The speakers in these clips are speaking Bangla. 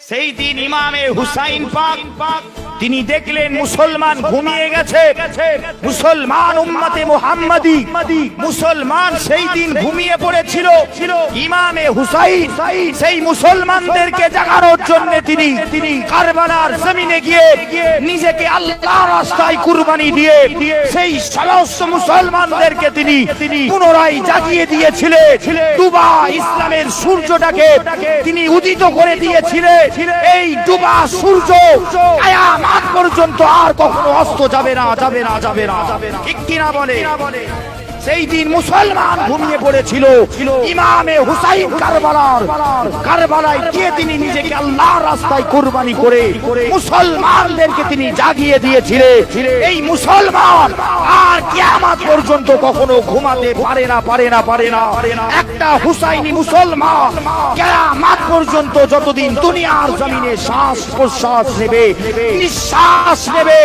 সেই দিন ইমামে হুসাইন পাক তিনি দেখলেন মুসলমান ঘুমিয়ে গেছে। মুসলমান উম্মতে মুহাম্মাদি। মুসলমান সেই দিন ঘুমিয়ে পড়েছিল। ইমামে হুসাইন। সেই মুসলমানদেরকে জাগানোর জন্য তিনি তিনি কারবালার জমিনে গিয়ে নিজেকে আল্লাহর রাস্তায় কুরবানি দিয়ে সেই সমস্ত মুসলমানদেরকে তিনি তিনি পুনরায় জাগিয়ে দিয়েছিলেন। ডুবা ইসলামের সূর্যটাকে তিনি উদিত করে দিয়েছিলেন। এই ডুবা সূর্য আয়ামাত পর্যন্ত আর কখনো অস্ত যাবে না যাবে না যাবে না যাবে না। ঠিক কিনা বলে? সেই দিন মুসলমান ঘুমিয়ে পড়েছিল ইমামে হুসাইন কারবালার। কারবালায় গিয়ে তিনি নিজেকে আল্লাহর রাস্তায় কুরবানি করে মুসলমানদেরকে তিনি জাগিয়ে দিয়েছিলেন। এই মুসলমান আর কিয়ামত পর্যন্ত কখনো ঘুমাতে পারে না পারে না পারে না। একটা হুসাইনি মুসলমান কিয়ামত পর্যন্ত যতদিন দুনিয়ার জমিনে শ্বাস প্রশ্বাস নেবে নিঃশ্বাস নেবে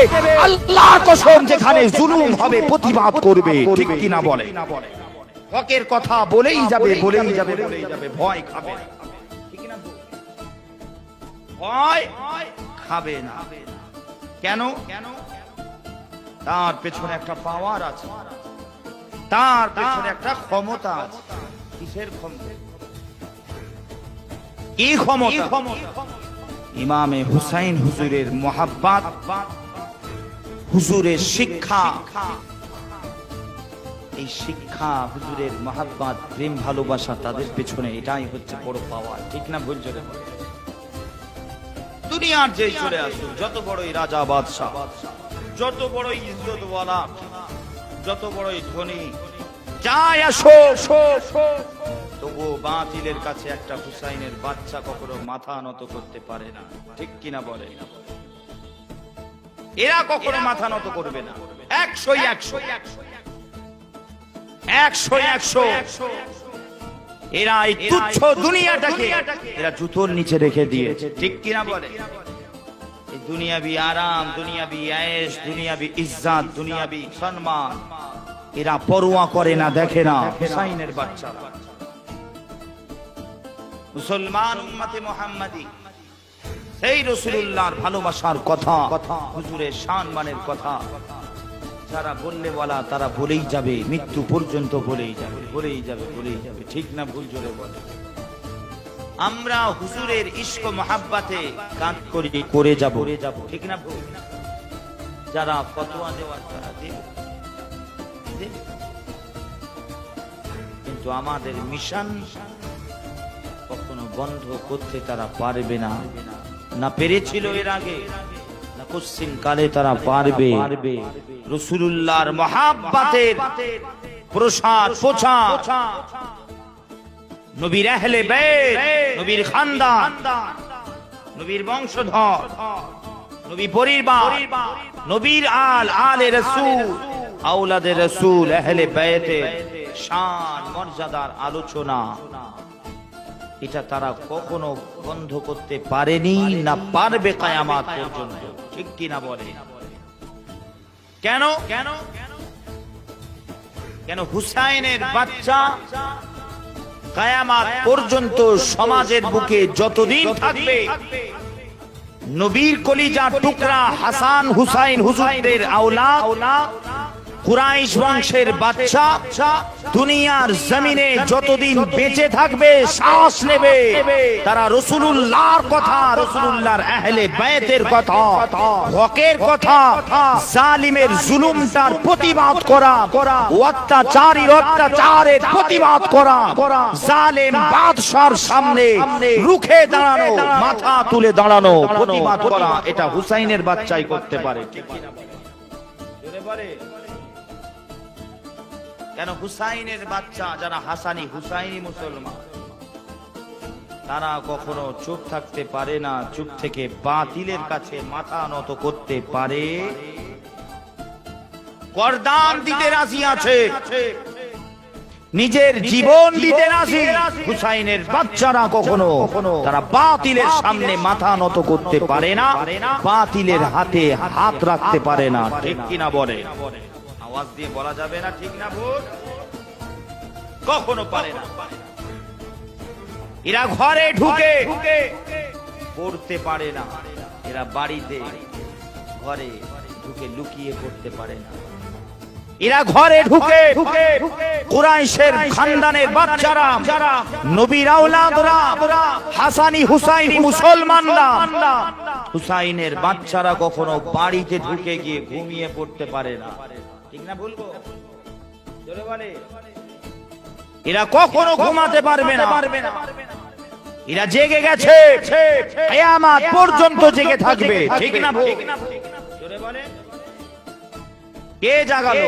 আল্লাহর কসম যেখানে জুলুম হবে প্রতিবাদ করবে ঠিক কিনা বলে। হকের কথা বলেই যাবে বলেই যাবে বলেই যাবে। ভয় খাবে? ভয় খাবে। না কেন? কেন? তার পেছনে একটা পাওয়ার আছে। তার পেছনে একটা ক্ষমতা আছে। কিসের ক্ষমতা? কি ক্ষমতা? ইমামে হুসাইন হুজুরের মোহাব্বাত। হুজুরের শিক্ষা। এই শিক্ষা, হুজুরের মহাব্বাত, প্রেম, ভালোবাসা তাদের পেছনে, এটাই হচ্ছে বড় পাওয়া ঠিক না ভুল চলে দুনিয়ার যে চলে যত বড়ই রাজা, বাদশাহ, যত বড়ই ইজ্জতওয়ালা, যত বড়ই ধনী, যাই আসো কাছে একটা হুসাইনের বাচ্চা কখনো মাথা নত করতে পারে না। ঠিক কিনা বলে? এরা কখনো মাথা নত করবে না। একশো একশো একশো। একশো এরা এই তুচ্ছ দুনিয়াটাকে এরা জুতোর নিচে রেখে দিয়েছে। ঠিক কিনা বলে? দুনিয়াবি আরাম দুনিয়াবি আয়েশ দুনিয়াবি ইজ্জাত দুনিয়াবি সম্মান। এরা পরোয়া করে না দেখে না হুসাইনের বাচ্চারা। মুসলমান উম্মতে মোহাম্মদী সেই রসুল্লাহর ভালোবাসার কথা হুজুরের সম্মানের কথা। যারা বললে বলা তারা বলেই যাবে মৃত্যু পর্যন্ত বলেই যাবে বলেই যাবে বলেই যাবে। ঠিক না ভুল জোরে বলে। আমরা হুজুরের ইস্ক মহাব্বাতে কাজ করি করে যাব। যাব। ঠিক না ভুল? যারা ফতোয়া দেওয়ার তারা দেবে। দেবে। কিন্তু আমাদের মিশন কখনো বন্ধ করতে তারা পারবে না। না পেরেছিল এর আগে না কালে তারা পারবে। রসুল্লাহর মহাব্বাতের প্রসাদ নবীর বেত, নবীর খানদান, নবীর বংশধর, নবী পরিবার, নবীর আল, আলে রসুল রসুল শান, মর্যাদার আলোচনা। এটা তারা কখনো বন্ধ করতে পারেনি না পারবে কায়ামাত পর্যন্ত। ঠিক কিনা বলে। কেন? কেন কেন হুসাইনের বাচ্চা কায়ামাত পর্যন্ত সমাজের বুকে যতদিন থাকবে, নবীর কলিজা টুকরা হাসান হুসাইন হুসাইনের আওলা কুরাইশ বংশের বাচ্চা দুনিয়ার জমিনে যতদিন বেঁচে থাকবে শ্বাস নেবে। তারা রসুলুল্লাহর কথা, রসুলুল্লাহর আহলে বায়তের কথা, হকের কথা, জালিমের জুলুমটার প্রতিবাদ করা অত্যাচারী অত্যাচারের প্রতিবাদ করা, জালেম বাদশার সামনে রুখে দাঁড়ানো, মাথা তুলে দাঁড়ানো, প্রতিবাদ করা, এটা হুসাইনের বাচ্চাই করতে পারে। ঠিক কেন হুসাইনের বাচ্চা যারা হাসানি হুসাইনি মুসলমান? তারা কখনো চুপ থাকতে পারে না চুপ থেকে বাতিলের কাছে মাথা নত করতে পারে। করদান দিতে রাজি আছে। নিজের জীবন দিতে রাজি। হুসাইনের বাচ্চারা কখনো তারা বাতিলের সামনে মাথা নত করতে পারে না। বাতিলের হাতে হাত রাখতে পারে না। ঠিক কিনা বলে? আওয়াজ দিয়ে বলা যাবে না ঠিক না ভুল? কখনো পারে না। এরা ঘরে ঢুকে পড়তে পারে না। এরা বাড়িতে ঘরে ঢুকে লুকিয়ে পড়তে পারে না। এরা ঘরে ঢুকে ঢুকে। কুরাইশের খানদানের বাচ্চারা নবীর আওলাদরা হাসানি হুসাইনি মুসলমানরা। হুসাইনের বাচ্চারা কখনো বাড়িতে ঢুকে গিয়ে ঘুমিয়ে পড়তে পারে না। ঠিক না বলব জোরে বলে। এরা কখনো ঘুমাতে পারবে না। পারবে না এরা জেগে গেছে। কিয়ামত পর্যন্ত জেগে থাকবে। ঠিক না ভুল? জোরে বলে। কে জাগালো?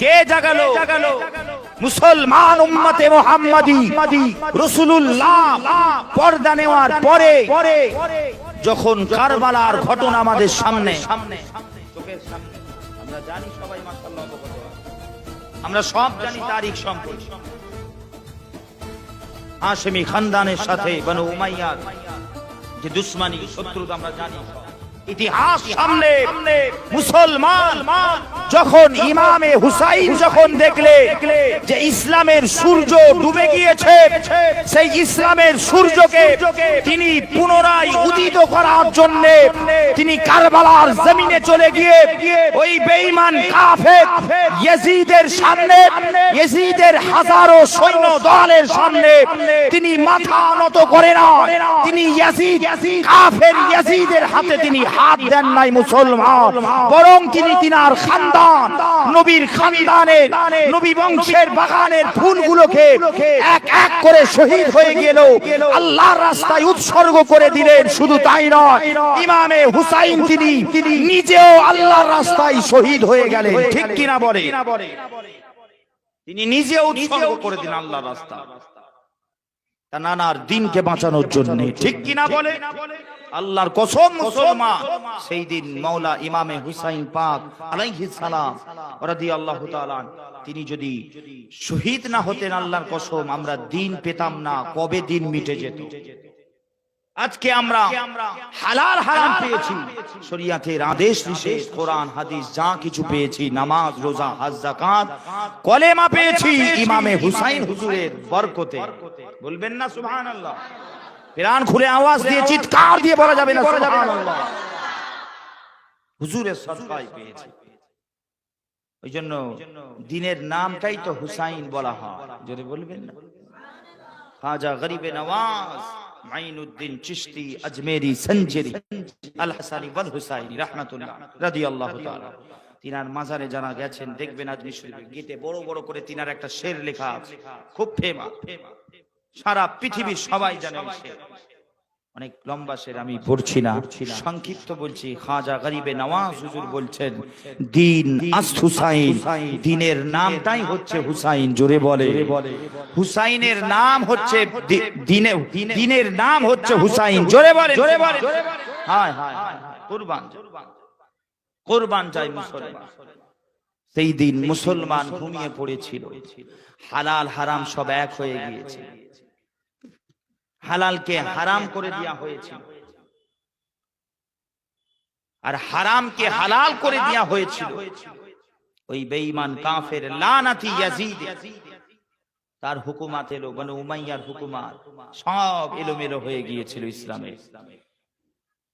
কে জাগালো? জাগালো? মুসলমান উম্মতে মুহাম্মাদি রাসূলুল্লাহ পর্দা নেওয়ার পরে যখন কারবালার ঘটনা আমাদের সামনে সামনে। আমরা সব জানি তারিখ সম্পর্কে হাশেমি খানদানের সাথে বনু উমাইয়ার যে দুশ্মনী, শত্রুতা আমরা জানি সব। ইতিহাস সামনে মুসলমান যখন ইমামে হুসাইন যখন দেখলে যে ইসলামের সূর্য ডুবে গিয়েছে সেই ইসলামের সূর্যকে তিনি পুনরায় উদিত করার জন্য তিনি কারবালার জমিনে চলে গিয়ে ওই বেঈমান কাফের ইয়াজিদের সামনে ইয়াজিদের হাজারো সৈন্য দলের সামনে তিনি মাথা নত করে না তিনি ইয়াজিদ কাফের ইয়াজিদের হাতে তিনি হাত দেন নাই মুসলমান। বরং তিনি তিনার খানদান, নবীর খানদানের, নবী বংশের বাগানের ফুলগুলোকে এক এক করে শহীদ হয়ে গেল। আল্লাহর রাস্তায় উৎসর্গ করে দিলেন, শুধু তাই নয়, ইমামে হুসাইন তিনি নিজেও আল্লাহর রাস্তায় শহীদ হয়ে গেলেন। ঠিক কিনা বলে? তিনি নিজেও উৎসর্গ করে দিলেন আল্লাহর রাস্তা নানার দিনকে বাঁচানোর জন্য, ঠিক কিনা বলে? আল্লাহর কসম মুসলমান সেই দিন মাওলা ইমামে হুসাইন পাক আলাইহিস সালাম রাদিয়াল্লাহু তাআলা তিনি যদি শহীদ না হতেন আল্লাহর কসম আমরা দিন পেতাম না কবে দিন মিটে যেত? আজকে আমরা হালাল হারাম পেয়েছি। শরিয়াতের আদেশ নিষেধ কোরআন হাদিস যা কিছু পেয়েছি নামাজ রোজা হজ যাকাত কলেমা পেয়েছি ইমামে হুসাইন হুজুরের বরকতে। বলবেন না সুবহানাল্লাহ? প্রাণ খুলে আওয়াজ দিয়ে চিৎকার দিয়ে বলা যাবে না হুজুরের সদকায় পেয়েছি। ওই জন্য দিনের নামটাই তো হুসাইন বলা হয়। যদি বলবেন না? খাজা গরিবে নওয়াজ মাইনুদ্দিন চিশতি আজমেরি সঞ্জেরি আল হাসানি ওয়াল হুসাইনি রাহমাতুল্লাহ রাদিয়াল্লাহু তাআলা। তিনার মাজারে যারা গেছেন দেখবেন আজমি শরীফে গেটে বড় বড় করে তিনার একটা শের লেখা আছে। খুব ফেমাস সারা পৃথিবীর সবাই জানে অনেক লম্বা শের আমি পড়ছি না, সংক্ষিপ্ত বলছি। খাজা গরিবে নওয়াজ হুজুর বলছেন, দিন আস্ত হুসাইন, দিনের নামটাই হচ্ছে হুসাইন। জোরে বলে। হুসাইনের নাম হচ্ছে দিনে দিনের নাম হচ্ছে হুসাইন। জোরে বলে। জোরে বলে। হায় হায় কুরবান কুরবান চাই মুসলমান। সেই দিন মুসলমান ঘুমিয়ে পড়েছিল। হালাল হারাম সব এক হয়ে গিয়েছে। হালালকে হারাম করে দেওয়া হয়েছিল। আর হারামকে হালাল করে দেওয়া হয়েছিল। ওই বেঈমান কাফের লানাতি ইয়াজিদ। তার হুকুমাত এলো বনু উমাইয়ার হুকুমাত। সব এলোমেলো হয়ে গিয়েছিল ইসলামে।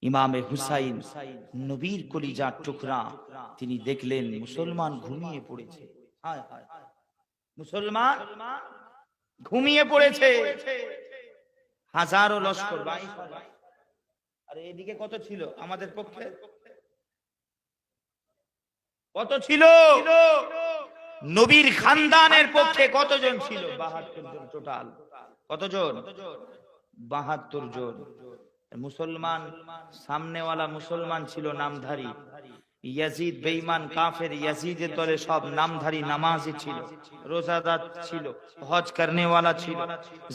ইমামে হুসাইন নবীর কলিজার টুকরা তিনি দেখলেন, মুসলমান ঘুমিয়ে পড়েছে। মুসলমান ঘুমিয়ে পড়েছে। হাজারো লস্কর বাইশ। আরে এদিকে কত ছিল আমাদের পক্ষে? কত ছিল? নবীর খানদানের পক্ষে কতজন ছিল? বাহাত্তর জন টোটাল কতজন? বাহাত্তর জন। মুসলমান সামনেওয়ালা মুসলমান ছিল নামধারী। ইয়াজিদ বেঈমান কাফের ইয়াজিদের দলে সব নামধারী নামাজি ছিল, রোজাদার ছিল, হজ করনেওয়ালা ছিল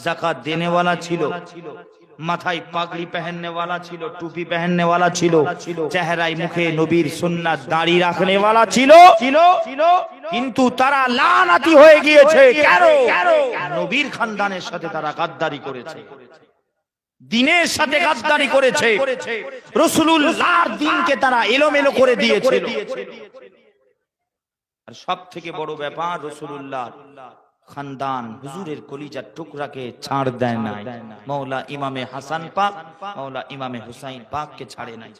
জাকাত দেনেওয়ালা ছিল, মাথায় পাগড়ি পহননেওয়ালা ছিল, টুপি পহননেওয়ালা ছিল, চেহারায় মুখে নবীর সুন্নাত দাড়ি রাখনেওয়ালা ছিল, কিন্তু তারা লানাতি হয়ে গিয়েছে। কেন? নবীর খানদানের সাথে তারা গাদ্দারি করেছে। দিনের সাথে গাদ্দারি করেছে। রসুলুল্লাহর দিনকে তারা এলোমেলো করে দিয়েছিল। আর সব থেকে বড় ব্যাপার রসুলুল্লাহ। খানদান হুজুরের কলিজার টুকরাকে ছাড় দেয় না মৌলা ইমামে হাসান পাক মৌলা ইমামে হুসাইন পাককে ছাড়ে নাই।